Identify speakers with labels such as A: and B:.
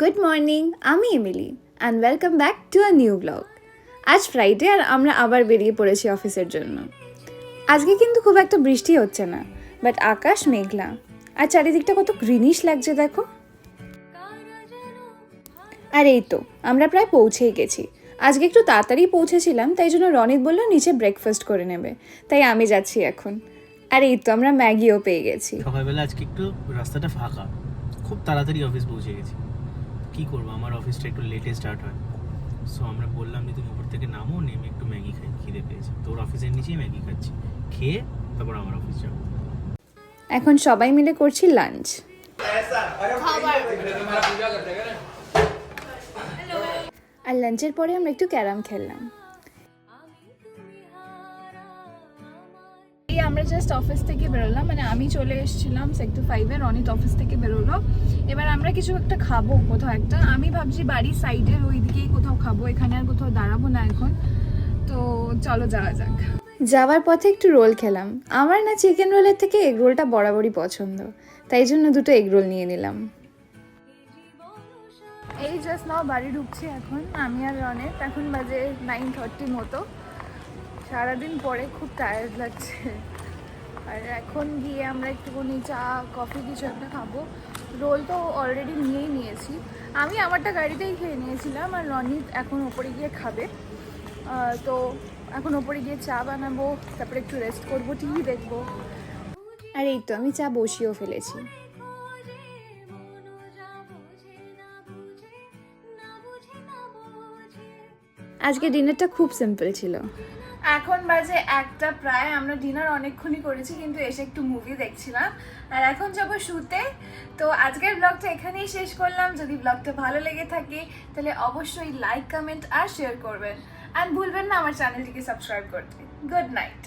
A: Good morning আমি Emily and welcome back to a new blog আজ Friday আর আমরা আবার বেরিয়ে পড়েছি অফিসের জন্য। আজকে কিন্তু খুব একটা বৃষ্টি হচ্ছে না বাট আকাশ মেঘলা। আর চারিদিকটা কত গ্রিনিশ লাগছে দেখো। আর এই তো, আমরা প্রায় পৌঁছেই গেছি। আজকে একটু তাড়াতাড়ি পৌঁছেছিলাম, তাই জন্য রনিত বলল নিচে ব্রেকফাস্ট করে নেবে। তাই আমি যাচ্ছি এখন। আর এই তো, আমরা ম্যাগিও পেয়ে গেছি।
B: সকালবেলা আজকে একটু রাস্তাটা ফাঁকা। খুব তাড়াতাড়ি অফিস পৌঁছে গেছি। কি করব? আমার অফিসটা একটু লেটে স্টার্ট হয়। সো আমরা বললাম যে, তুমি উপর থেকে নামো, নেমে একটু ম্যাগি খাই, খিদে পেয়েছে। তোর অফিসের নিচেই ম্যাগি খাচ্ছি। খেয়ে তারপর আমার অফিস যাব।
A: এখন সবাই মিলে করছি লাঞ্চ আর লাঞ্চের পরে আমরা একটু ক্যারাম খেললাম। আমরা জাস্ট অফিস থেকে বেরোলাম মানে আমি চলে এসেছিলাম সেক্টর ফাইভের অনিত অফিস থেকে বেরোলো। এবার আমরা কিছু একটা খাব কোথাও একটা। আমি ভাবছি বাড়ির সাইডের ওই দিকেই কোথাও খাব এখানে আর কোথাও দাঁড়াবো না এখন। তো চলো যাওয়া যাক। যাওয়ার পথে একটু রোল খেলাম। আমার না চিকেন রোলের থেকে এগ রোলটা বরাবরই পছন্দ। তাই জন্য দুটো এগ রোল নিয়ে নিলাম। এই জাস্ট নাও বাড়ি ঢুকছি এখন। আমি আর রনের এখন বাজে নাইন থার্টি মতো। সারাদিন পরে খুব টায়ার্ড লাগছে। আর এখন গিয়ে আমরা একটুখানি চা কফি কিছু একটা খাব। রোল তো অলরেডি নিয়েই নিয়েছি। আমি আমারটা গাড়িতেই খেয়ে নিয়েছিলাম আর রনিত এখন ওপরে গিয়ে খাবে। তো এখন ওপরে গিয়ে চা বানাবো, তারপরে একটু রেস্ট করব টিভি দেখব। আর এই তো আমি চা বসিয়েও ফেলেছি। আজকে ডিনারটা খুব সিম্পল ছিল। এখন বাজে একটা, প্রায় আমরা ডিনার অনেকক্ষণই করেছি, কিন্তু এসে একটু মুভি দেখছিলাম। আর এখন যাব শুতে। তো আজকের ব্লগটা এখানেই শেষ করলাম। যদি ব্লগটা ভালো লেগে থাকে, তাহলে অবশ্যই লাইক কমেন্ট আর শেয়ার করবেন। আর ভুলবেন না আমার চ্যানেলটিকে সাবস্ক্রাইব করতে। Good night